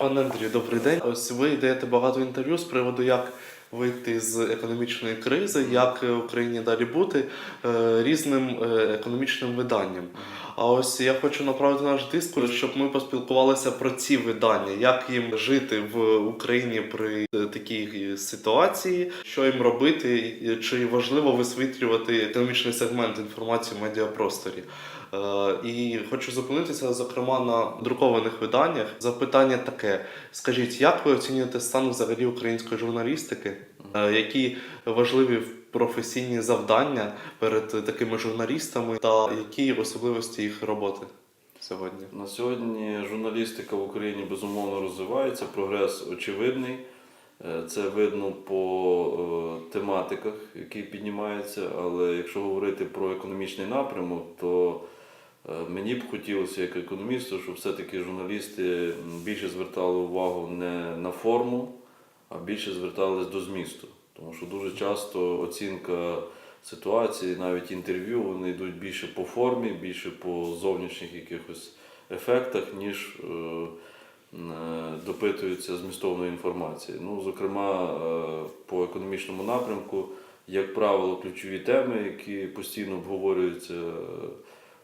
Пане Андрію, добрий день. Ось ви даєте багато інтерв'ю з приводу, як вийти з економічної кризи, як Україні далі бути е, різним е, економічним виданням. А ось я хочу направити наш дискурс, щоб ми поспілкувалися про ці видання, як їм жити в Україні при е, такій ситуації, що їм робити, чи важливо висвітлювати економічний сегмент інформації в медіапросторі. Е, І хочу зупинитися, зокрема, на друкованих виданнях. Запитання таке: скажіть, як ви оцінюєте стан взагалі української журналістики? Е, Які важливі професійні завдання перед такими журналістами, та які особливості їх роботи сьогодні? На сьогодні журналістика в Україні безумовно розвивається, прогрес очевидний. Е, Це видно по тематиках, які піднімаються. Але якщо говорити про економічний напрямок, то мені б хотілося як економісту, щоб все-таки журналісти більше звертали увагу не на форму, а більше звертались до змісту. Тому що дуже часто оцінка ситуації, навіть інтерв'ю, вони йдуть більше по формі, більше по зовнішніх якихось ефектах, ніж е, е, допитуються змістовної інформації. Ну, зокрема, е, по економічному напрямку, як правило, ключові теми, які постійно обговорюються е,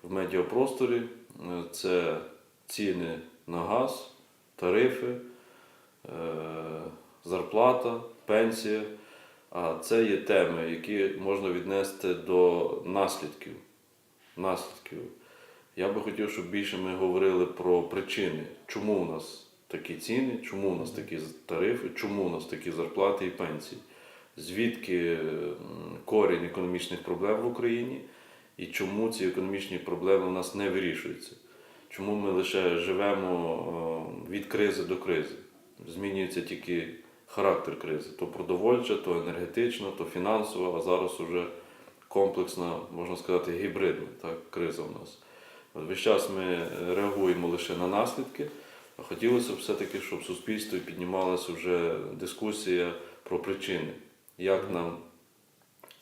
в медіапросторі, е, це ціни на газ, тарифи, е, зарплата, пенсія. А це є теми, які можна віднести до наслідків. наслідків. Я би хотів, щоб більше ми говорили про причини, чому у нас такі ціни, чому у нас такі тарифи, чому у нас такі зарплати і пенсії, звідки корінь економічних проблем в Україні і чому ці економічні проблеми у нас не вирішуються. Чому ми лише живемо е, від кризи до кризи? Змінюється тільки характер кризи: то продовольча, то енергетична, то фінансова, а зараз уже комплексна, можна сказати, гібридна так, криза у нас. От Весь час ми реагуємо лише на наслідки, а хотілося б все-таки, щоб в суспільстві піднімалася вже дискусія про причини, як нам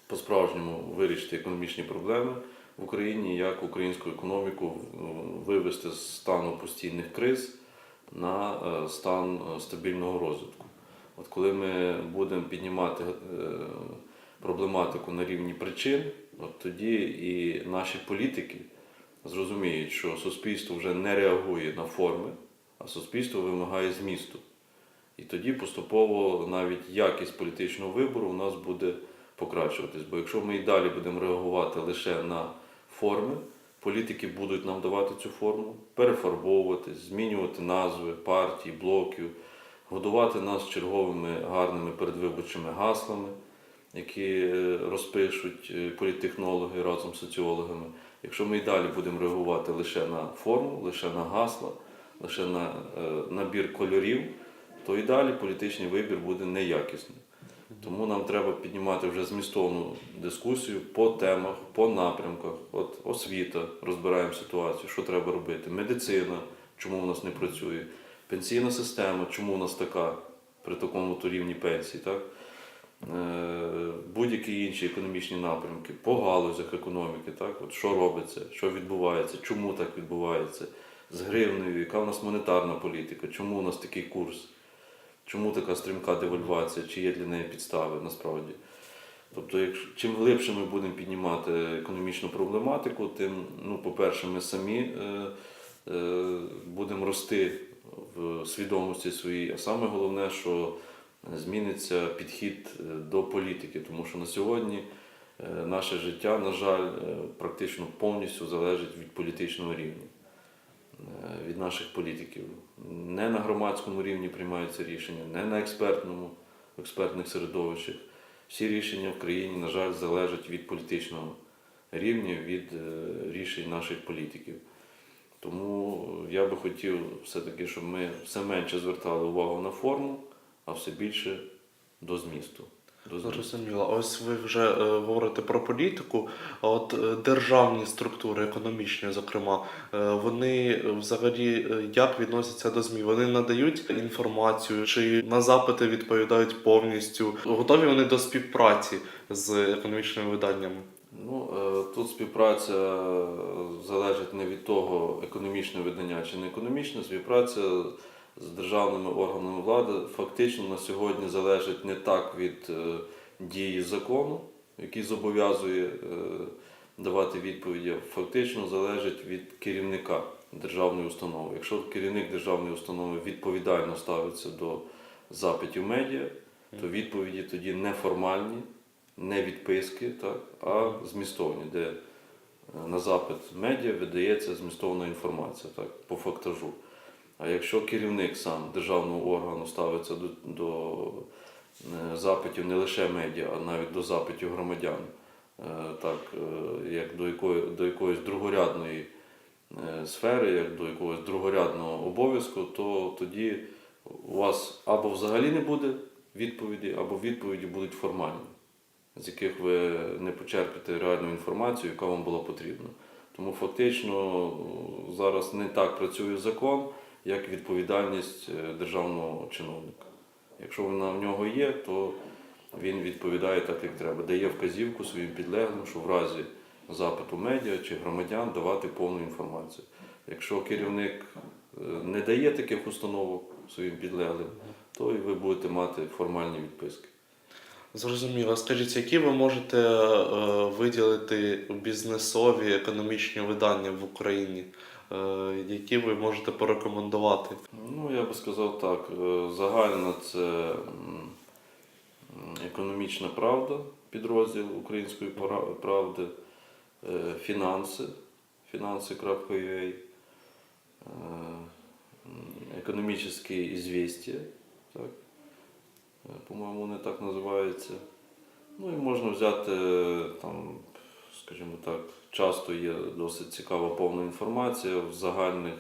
по-справжньому вирішити економічні проблеми в Україні, як українську економіку е, вивести з стану постійних криз на е, стан е, стабільного розвитку. От коли ми будемо піднімати проблематику на рівні причин, от тоді і наші політики зрозуміють, що суспільство вже не реагує на форми, а суспільство вимагає змісту. І тоді поступово навіть якість політичного вибору у нас буде покращуватись. Бо якщо ми і далі будемо реагувати лише на форми, політики будуть нам давати цю форму, перефарбовувати, змінювати назви партій, блоків, годувати нас черговими гарними передвиборчими гаслами, які е, розпишуть е, політтехнологи разом з соціологами. Якщо ми і далі будемо реагувати лише на форму, лише на гасла, лише на е, набір кольорів, то і далі політичний вибір буде неякісним. Тому нам треба піднімати вже змістовну дискусію по темах, по напрямках. От освіта, розбираємо ситуацію, що треба робити, медицина, чому в нас не працює, пенсійна система, чому у нас така при такому то рівні пенсії, так? Е, будь-які інші економічні напрямки, по галузях економіки, так? От що робиться, що відбувається, чому так відбувається, з гривнею, яка в нас монетарна політика, чому у нас такий курс. Чому така стрімка девальвація, чи є для неї підстави насправді? Тобто, якщо, чим глибше ми будемо піднімати економічну проблематику, тим, ну, по-перше, ми самі е, е, будемо рости в свідомості своїй, а саме головне, що зміниться підхід е, до політики, тому що на сьогодні е, наше життя, на жаль, е, практично повністю залежить від політичного рівня від наших політиків. Не на громадському рівні приймаються рішення, не на експертному, експертних середовищах. Всі рішення в країні, на жаль, залежать від політичного рівня, від е, рішень наших політиків. Тому я би хотів все-таки, щоб ми все менше звертали увагу на форму, а все більше до змісту. Зрозуміло. Ось ви вже е, говорите про політику. А от е, державні структури, економічні, зокрема, е, вони е, взагалі е, як відносяться до ЗМІ? Вони надають інформацію чи на запити відповідають повністю? Готові вони до співпраці з економічними виданнями? Ну, е, тут співпраця е, залежить не від того, економічне видання чи не економічне. Співпраця з державними органами влади фактично на сьогодні залежить не так від е, дії закону, який зобов'язує е, давати відповіді, фактично залежить від керівника державної установи. Якщо керівник державної установи відповідально ставиться до запитів медіа, то відповіді тоді не формальні, не відписки, так, а змістовні, де е, на запит медіа видається змістовна інформація так, по фактажу. А якщо керівник сам державного органу ставиться до, до е, запитів не лише медіа, а навіть до запитів громадян, е, так, е, як до, якої, до якоїсь другорядної сфери, як до якогось другорядного обов'язку, то тоді у вас або взагалі не буде відповіді, або відповіді будуть формальні, з яких ви не почерпите реальну інформацію, яка вам була потрібна. Тому фактично е, зараз не так працює закон, як відповідальність е, державного чиновника. Якщо вона в нього є, то він відповідає так, як треба, дає вказівку своїм підлеглим, що в разі запиту медіа чи громадян давати повну інформацію. Якщо керівник е, не дає таких установок своїм підлеглим, то і ви будете мати формальні відписки. Зрозуміло. Скажіть, які ви можете е, виділити бізнесові економічні видання в Україні, які ви можете порекомендувати? Ну, я би сказав так. е, Загально це економічна правда, підрозділ Української правди, е, фінанси, фінанси.ua, е, м, так? Е, по-моєму, вони так називаються. Ну і можна взяти е, там, скажімо так, часто є досить цікава повна інформація в загальних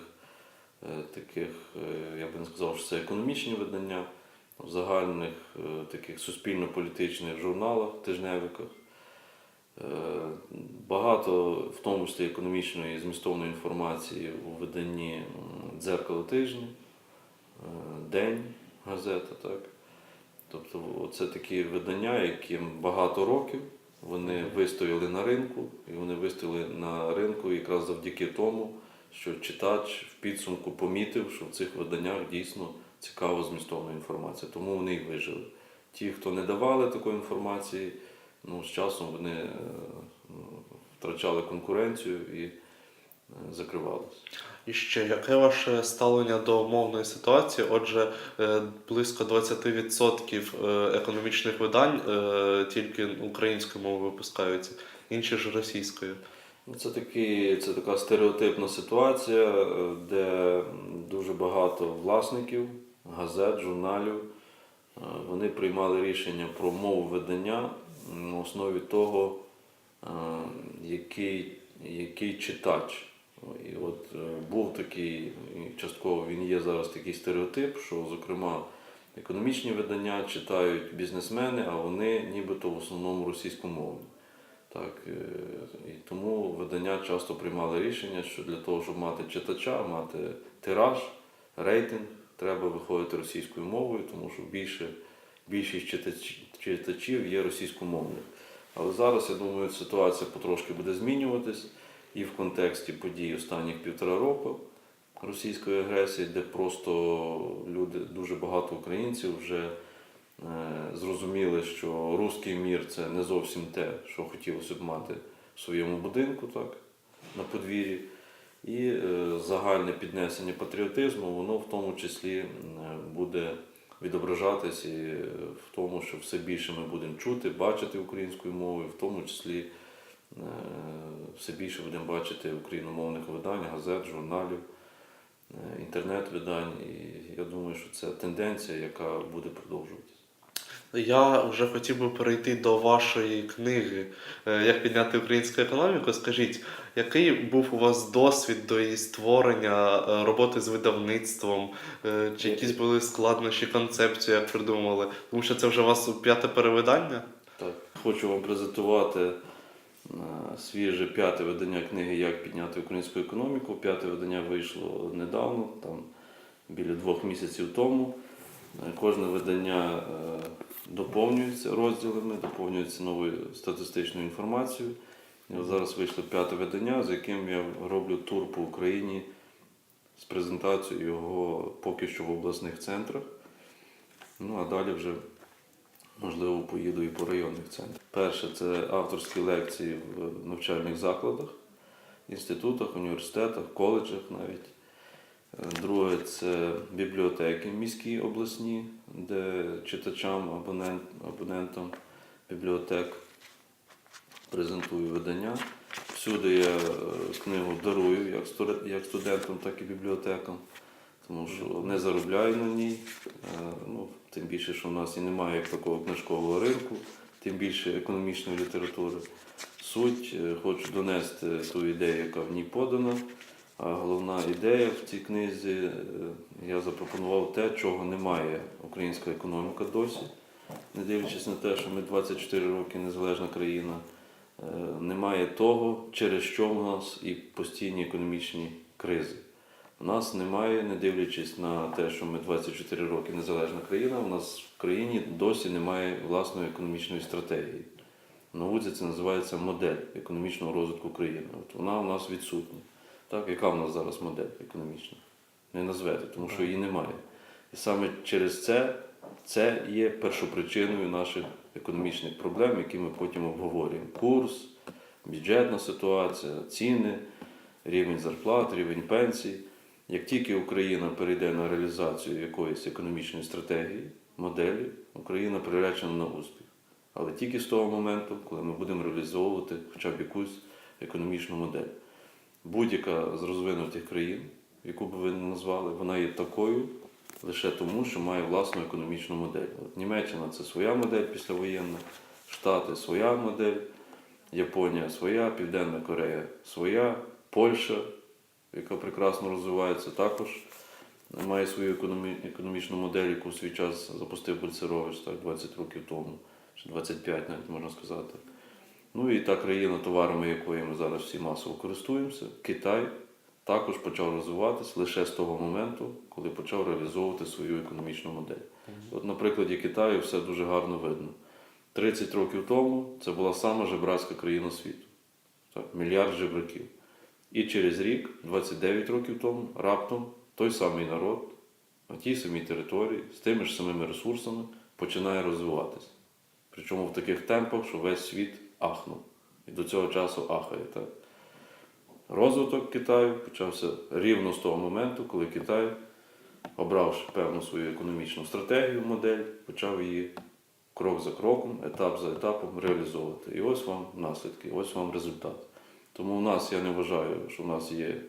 е, таких, е, я би не сказав, що це економічні видання, в загальних е, таких суспільно-політичних журналах, тижневиках. Багато, в тому числі економічної змістовної інформації у виданні дзеркало тижня, День, газета, так. Тобто це такі видання, яким багато років вони вистояли на ринку, і вони вистояли на ринку якраз завдяки тому, що читач в підсумку помітив, що в цих виданнях дійсно цікава змістовна інформація. Тому вони і вижили. Ті, хто не давали такої інформації, ну, з часом вони е, втрачали конкуренцію і е, закривалися. І ще яке ваше ставлення до мовної ситуації? Отже, е, близько 20% е, економічних видань е, тільки українською мовою випускаються, інші ж російською. Ну, Це, такі, це така стереотипна ситуація, де дуже багато власників, газет, журналів, вони приймали рішення про мову видання на основі того, який, який читач. І от е, був такий, частково він є зараз такий стереотип, що, зокрема, економічні видання читають бізнесмени, а вони нібито в основному російськомовні. Так, е, і тому видання часто приймали рішення, що для того, щоб мати читача, мати тираж, рейтинг, треба виходити російською мовою, тому що більше, більшість читач- читачів є російськомовних. Але зараз, я думаю, ситуація потрошки буде змінюватись і в контексті подій останніх півтора року російської агресії, де просто люди, дуже багато українців вже е, зрозуміли, що руський мір це не зовсім те, що хотілося б мати в своєму будинку, так, на подвір'ї. І е, загальне піднесення патріотизму, воно в тому числі е, буде відображатись і в тому, що все більше ми будемо чути, бачити українською мовою, в тому числі все більше будемо бачити україномовних видань, газет, журналів, е, інтернет-видань. І я думаю, що це тенденція, яка буде продовжуватися. Я вже хотів би перейти до вашої книги е, Як підняти українську економіку. Скажіть, який був у вас досвід до її створення, е, роботи з видавництвом? Е, Чи якісь були складнощі, концепцію, як придумали? Тому що це вже у вас п'яте перевидання? Так, хочу вам презентувати е, свіже п'яте видання книги Як підняти українську економіку. П'яте видання вийшло недавно, там біля двох місяців тому. Кожне видання е, доповнюється розділами, доповнюється новою статистичною інформацією. І зараз вийшло п'яте видання, з яким я роблю тур по Україні з презентацією його поки що в обласних центрах. Ну а далі вже можливо поїду і по районних центрах. Перше це авторські лекції в навчальних закладах, інститутах, університетах, коледжах навіть. Е, Друге це бібліотеки міські обласні, де читачам, абонент, абонентам бібліотек презентую видання. Всюди я е, книгу дарую як студентам, так і бібліотекам, тому що не заробляю на ній. Е, Ну, тим більше, що в нас і немає як такого книжкового ринку, тим більше економічної літератури. Суть е, хочу донести ту ідею, яка в ній подана. А головна ідея в цій книзі е, я запропонував те, чого немає українська економіка досі, не дивлячись на те, що ми 24 роки незалежна країна. Немає того, через що в нас і постійні економічні кризи. У нас немає, не дивлячись на те, що ми 24 роки незалежна країна, у нас в країні досі немає власної економічної стратегії. В науці це називається модель економічного розвитку країни. От вона у нас відсутня. Так, яка в нас зараз модель економічна? Не назвете, тому що її немає. І саме через це це є першопричиною наших економічних проблем, які ми потім обговорюємо. Курс, бюджетна ситуація, ціни, рівень зарплат, рівень пенсій. Як тільки Україна перейде на реалізацію якоїсь економічної стратегії, моделі, Україна приречена на успіх. Але тільки з того моменту, коли ми будемо реалізовувати хоча б якусь економічну модель. Будь-яка з розвинутих країн, яку б ви не назвали, вона є такою лише тому, що має власну економічну модель. От Німеччина це своя модель післявоєнна, Штати своя модель, Японія своя, Південна Корея своя, Польща, яка прекрасно розвивається, також має свою економі- економічну модель, яку в свій час запустив Бульцерович так, 20 років тому, чи 25 навіть можна сказати. Ну і та країна, товарами якої ми зараз всі масово користуємося, Китай, також почав розвиватися лише з того моменту, коли почав реалізовувати свою економічну модель. От на прикладі Китаю все дуже гарно видно. 30 років тому це була сама жебрацька країна світу. Так, мільярд жебраків. І через рік, 29 років тому, раптом той самий народ на тій самій території, з тими ж самими ресурсами починає розвиватися. Причому в таких темпах, що весь світ ахнув. І до цього часу ахає. Так? Розвиток Китаю почався рівно з того моменту, коли Китай, обравши певну свою економічну стратегію, модель, почав її крок за кроком, етап за етапом реалізовувати. І ось вам наслідки, ось вам результат. Тому в нас я не вважаю, що в нас є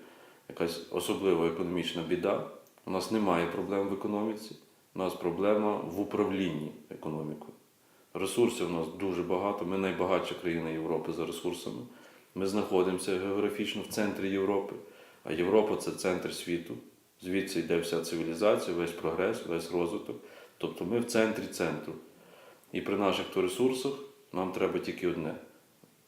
якась особлива економічна біда. У нас немає проблем в економіці, у нас проблема в управлінні економікою. Ресурсів у нас дуже багато. Ми найбагатша країна Європи за ресурсами. Ми знаходимося географічно в центрі Європи, а Європа це центр світу. Звідси йде вся цивілізація, весь прогрес, весь розвиток. Тобто ми в центрі центру. І при наших ресурсах нам треба тільки одне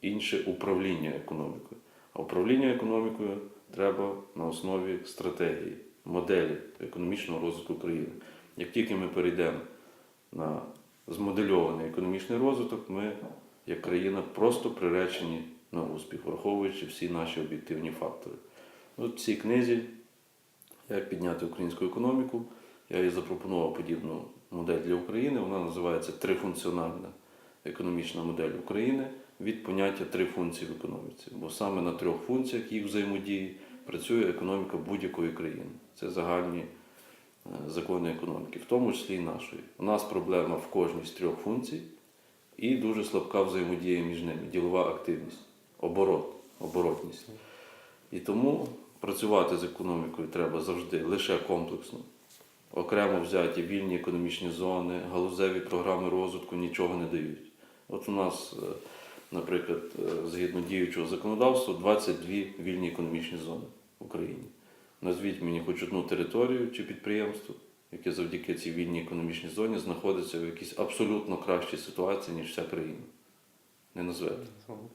інше управління економікою. А управління економікою треба на основі стратегії, моделі економічного розвитку країни. Як тільки ми перейдемо на змодельований економічний розвиток, ми, як країна, просто приречені на успіх, враховуючи всі наші об'єктивні фактори. От в цій книзі як підняти українську економіку. Я їй запропонував подібну модель для України. Вона називається трифункціональна економічна модель України від поняття три функції в економіці. Бо саме на трьох функціях їх взаємодії працює економіка будь-якої країни. Це загальні е, закони економіки, в тому числі і нашої. У нас проблема в кожній з трьох функцій і дуже слабка взаємодія між ними, ділова активність, оборот, оборотність. І тому працювати з економікою треба завжди лише комплексно. Окремо взяті вільні економічні зони, галузеві програми розвитку нічого не дають. От у нас, е, наприклад, е, згідно діючого законодавства, 22 вільні економічні зони в Україні. Назвіть мені хоч одну територію чи підприємство, яке завдяки цій вільній економічній зоні знаходиться в якійсь абсолютно кращій ситуації, ніж вся країна. Не назвете.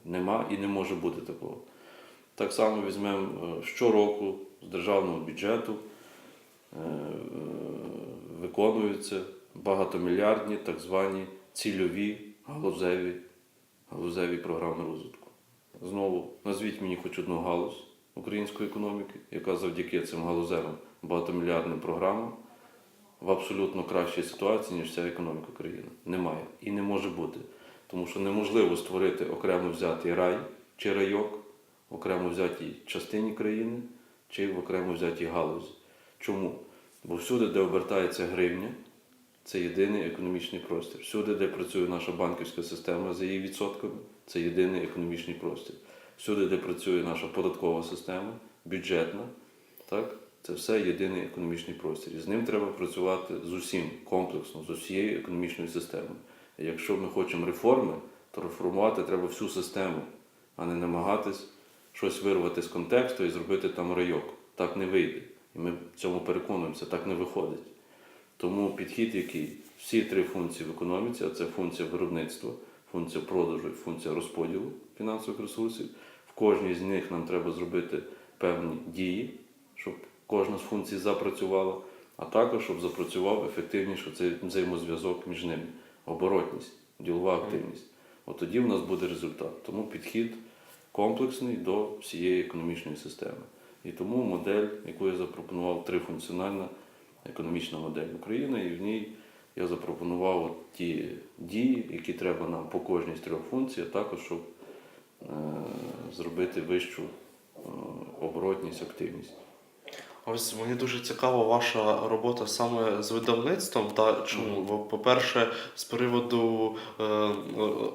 Нема і не може бути такого. Так само візьмемо е, щороку з державного бюджету е, виконуються багатомільярдні так звані цільові галузеві, галузеві програми розвитку. Знову назвіть мені хоч одну галузь, української економіки, яка завдяки цим галузевим багатомільярдним програмам в абсолютно кращій ситуації, ніж вся економіка країни. Немає і не може бути. Тому що неможливо створити окремо взятий рай чи райок в окремо взятій частині країни чи в окремо взятій галузі. Чому? Бо всюди, де обертається гривня, це єдиний економічний простір. Всюди, де працює наша банківська система за її відсотками, це єдиний економічний простір. Всюди, де працює наша податкова система, бюджетна, так, це все єдиний економічний простір. І з ним треба працювати з усім комплексно, з усією економічною системою. І якщо ми хочемо реформи, то реформувати треба всю систему, а не намагатись щось вирвати з контексту і зробити там райок. Так не вийде. І ми в цьому переконуємося, так не виходить. Тому підхід, який всі три функції в економіці, а це функція виробництва, функція продажу і функція розподілу фінансових ресурсів. В кожній з них нам треба зробити певні дії, щоб кожна з функцій запрацювала, а також щоб запрацював ефективніше цей взаємозв'язок між ними, оборотність, ділова активність. От тоді в нас буде результат. Тому підхід комплексний до всієї економічної системи. І тому модель, яку я запропонував, трифункціональна економічна модель України, і в ній я запропонував от ті дії, які треба нам по кожній з трьох функцій, а також щоб е, зробити вищу е, оборотність, активність. Ось мені дуже цікава ваша робота саме з видавництвом. Та чому? Бо, по-перше, з приводу е,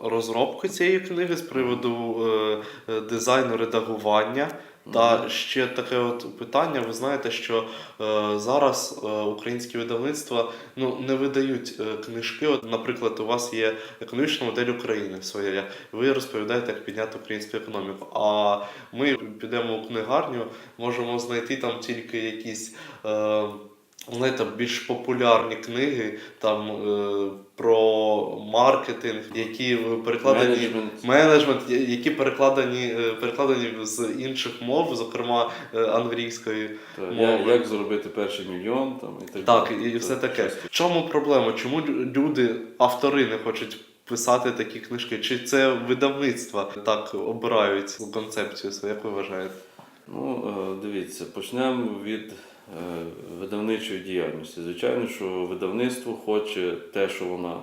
розробки цієї книги, з приводу е, е, дизайну редагування. Та ще таке от питання. Ви знаєте, що е, зараз е, українські видавництва ну, не видають е, книжки. От, наприклад, у вас є економічна модель України своя. Ви розповідаєте, як підняти українську економіку. А ми підемо у книгарню, можемо знайти там тільки якісь. Е, Знаєте, більш популярні книги там е, про маркетинг, які перекладені Менеджмент. менеджмент, які перекладені, е, перекладені з інших мов, зокрема е, англійської. Та, Мови. як, заробити перший мільйон там, і так Так, і, і все Та, таке. В чому проблема? Чому люди, автори не хочуть писати такі книжки? Чи це видавництва так обирають концепцію свою, як ви вважаєте? Ну, е, дивіться, почнемо від видавничої діяльності. Звичайно, що видавництво хоче те, що вона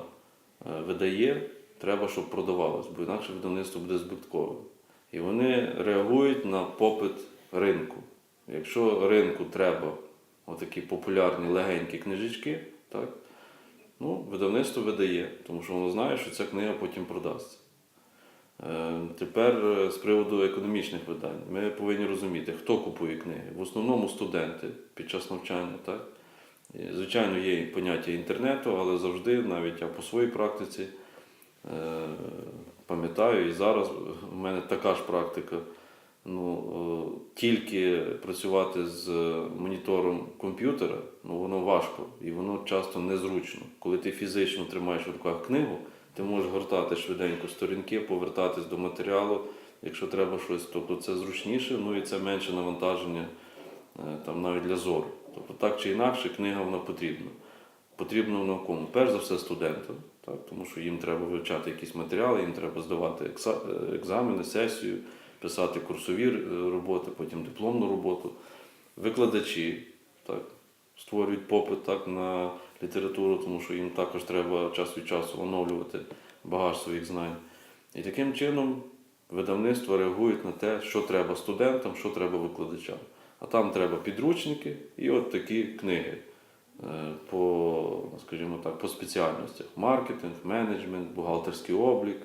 е, видає, треба, щоб продавалось, бо інакше видавництво буде збитковим. І вони реагують на попит ринку. Якщо ринку треба отакі популярні легенькі книжечки, так, ну, видавництво видає, тому що воно знає, що ця книга потім продасться. Е, Тепер е, з приводу економічних видань. Ми повинні розуміти, хто купує книги. В основному студенти під час навчання. Так? Звичайно, є поняття інтернету, але завжди, навіть я по своїй практиці е, пам'ятаю, і зараз в мене така ж практика. Ну, тільки працювати з монітором комп'ютера, ну воно важко і воно часто незручно. Коли ти фізично тримаєш в руках книгу, ти можеш гортати швиденько сторінки, повертатись до матеріалу, якщо треба щось, тобто це зручніше, ну і це менше навантаження е, там навіть для зору. Тобто так чи інакше, книга вона потрібна. Потрібно вона кому? Перш за все студентам, так, тому що їм треба вивчати якісь матеріали, їм треба здавати екзамени, сесію, писати курсові е, роботи, потім дипломну роботу. Викладачі так, створюють попит так, на літературу, тому що їм також треба час від часу оновлювати багаж своїх знань. І таким чином видавництва реагують на те, що треба студентам, що треба викладачам. А там треба підручники і от такі книги е, по, скажімо так, по спеціальностях: маркетинг, менеджмент, бухгалтерський облік.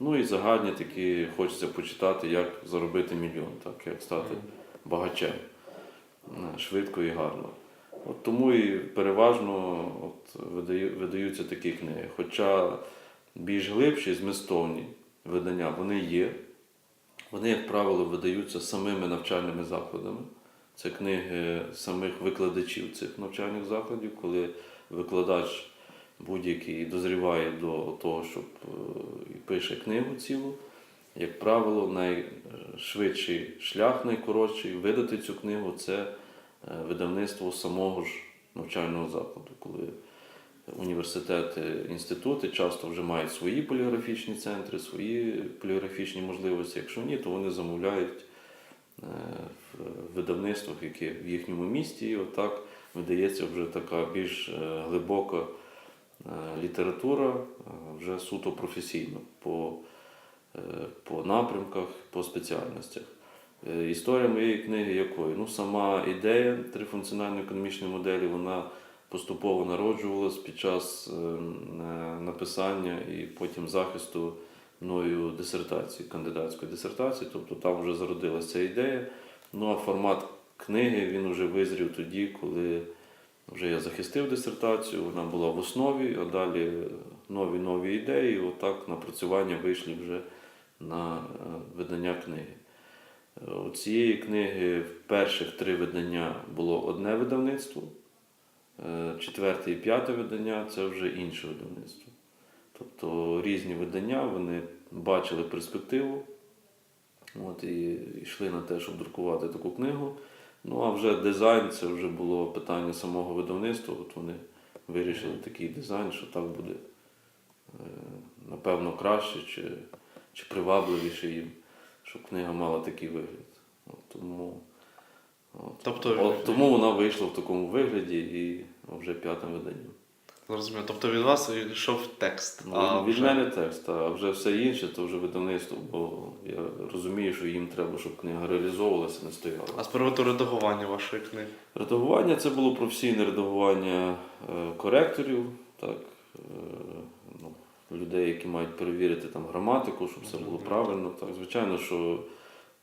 Ну і загальні такі хочеться почитати, як заробити мільйон, так, як стати багачем е, швидко і гарно. От тому і переважно от, видаю- видаються такі книги. Хоча більш глибші, змістовні видання вони є. Вони, як правило, видаються самими навчальними закладами. Це книги самих викладачів цих навчальних закладів, коли викладач будь-який дозріває до того, щоб е, і пише книгу цілу. Як правило, найшвидший шлях, найкоротший видати цю книгу це видавництво самого ж навчального закладу, коли університети, інститути часто вже мають свої поліграфічні центри, свої поліграфічні можливості. Якщо ні, то вони замовляють в видавництвах, які в їхньому місті, і отак видається вже така більш е, глибока е, література, е, вже суто професійно по, е, по напрямках, по спеціальностях. Е, Історія моєї книги якою? Ну, сама ідея трифункціональної економічної моделі, вона поступово народжувалась під час е, е, написання і потім захисту мною дисертації, кандидатської дисертації. Тобто там вже зародилася ця ідея. Ну а формат книги він вже визрів тоді, коли вже я захистив дисертацію, вона була в основі, а далі нові нові ідеї. І отак напрацювання вийшли вже на е, видання книги. У цієї книги в перших три видання було одне видавництво, е, четверте і п'яте видання це вже інше видавництво. Тобто різні видання вони бачили перспективу от, і йшли на те, щоб друкувати таку книгу. Ну а вже дизайн це вже було питання самого видавництва. От вони вирішили такий дизайн, що так буде е, напевно краще чи, чи привабливіше їм, щоб книга мала такий вигляд. От, тому, от, Тобто, от, тому вона вийшла в такому вигляді і вже п'ятим виданням. зрозуміло. Тобто від вас йшов текст. Ну, а від вже- мене текст, а вже все інше, то вже видавництво, бо я розумію, що їм треба, щоб книга реалізовувалася, не стояла. А з приводу редагування вашої книги. Редагування це було професійне редагування е, коректорів, так, е, людей, які мають перевірити там граматику, щоб все було правильно. Так, звичайно, що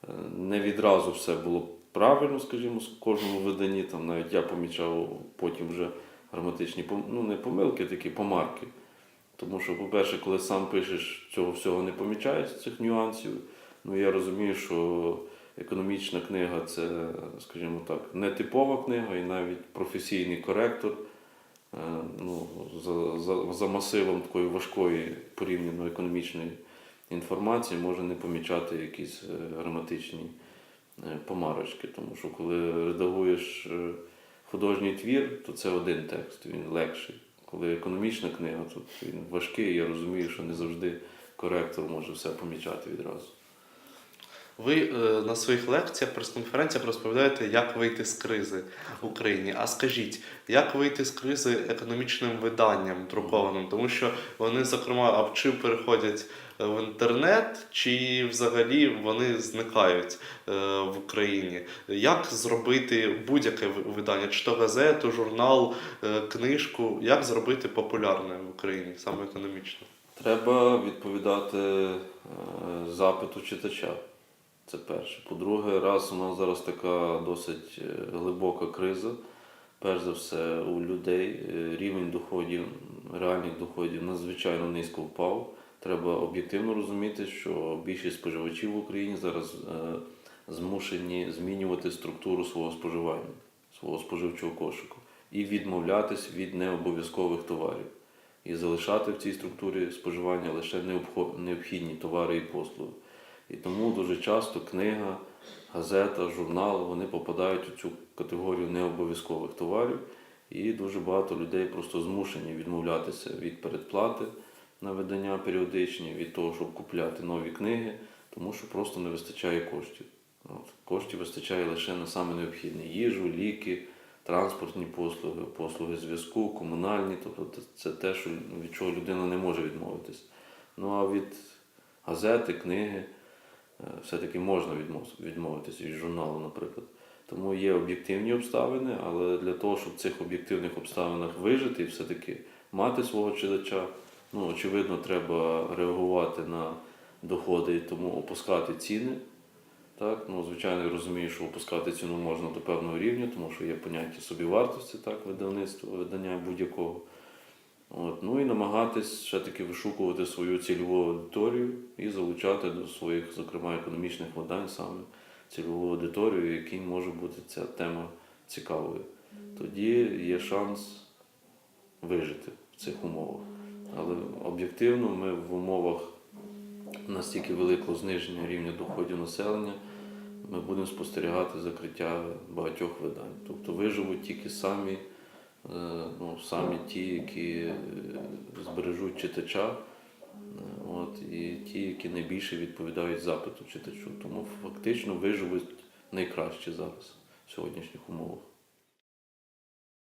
е, не відразу все було правильно, скажімо, в кожному виданні. Там навіть я помічав потім вже граматичні ну, не помилки, такі помарки. Тому що, по-перше, коли сам пишеш, цього всього не помічаєш цих нюансів. Ну я розумію, що економічна книга це, скажімо так, не типова книга і навіть професійний коректор. Е, Ну, за, за, за масивом такої важкої порівняно економічної інформації може не помічати якісь е, граматичні е, помарочки. Тому що коли редагуєш художній твір, то це один текст, він легший. Коли економічна книга, то він важкий, я розумію, що не завжди коректор може все помічати відразу. Ви е, на своїх лекціях, прес-конференціях розповідаєте, як вийти з кризи в Україні. А скажіть, як вийти з кризи економічним виданням друкованим? Тому що вони, зокрема, а чи переходять е, в інтернет, чи взагалі вони зникають е, в Україні? Як зробити будь-яке видання, чи то газету, журнал, книжку, як зробити популярним в Україні, саме економічно? Треба відповідати запиту читача. Це перше. По-друге, раз у нас зараз така досить е, глибока криза. Перш за все, у людей е, рівень доходів, реальних доходів надзвичайно низько впав. Треба об'єктивно розуміти, що більшість споживачів в Україні зараз е, змушені змінювати структуру свого споживання, свого споживчого кошику і відмовлятись від необов'язкових товарів і залишати в цій структурі споживання лише необхідні товари і послуги. І тому дуже часто книга, газета, журнал вони попадають у цю категорію необов'язкових товарів, і дуже багато людей просто змушені відмовлятися від передплати на видання періодичні, від того, щоб купляти нові книги, тому що просто не вистачає коштів. От. Коштів вистачає лише на саме необхідне їжу, ліки, транспортні послуги, послуги зв'язку, комунальні, тобто це- те, що, від чого людина не може відмовитись. Ну а від газети, книги все-таки можна відмов- відмовитись від журналу, наприклад. Тому є об'єктивні обставини, але для того, щоб в цих об'єктивних обставинах вижити і все-таки мати свого читача, ну, очевидно, треба реагувати на доходи тому опускати ціни. Так, ну, звичайно, я розумію, що опускати ціну можна до певного рівня, тому що є поняття собівартості, так, видавництва, видання будь-якого. От, ну і намагатись ще таки вишукувати свою цільову аудиторію і залучати до своїх, зокрема, економічних видань саме цільову аудиторію, якій може бути ця тема цікавою. Тоді є шанс вижити в цих умовах. Але об'єктивно ми в умовах настільки великого зниження рівня доходів населення, ми будемо спостерігати закриття багатьох видань. Тобто виживуть тільки самі, ну, самі ті, які е, збережуть читача, е, от, і ті, які найбільше відповідають запиту читачу. Тому фактично виживуть найкраще зараз в сьогоднішніх умовах.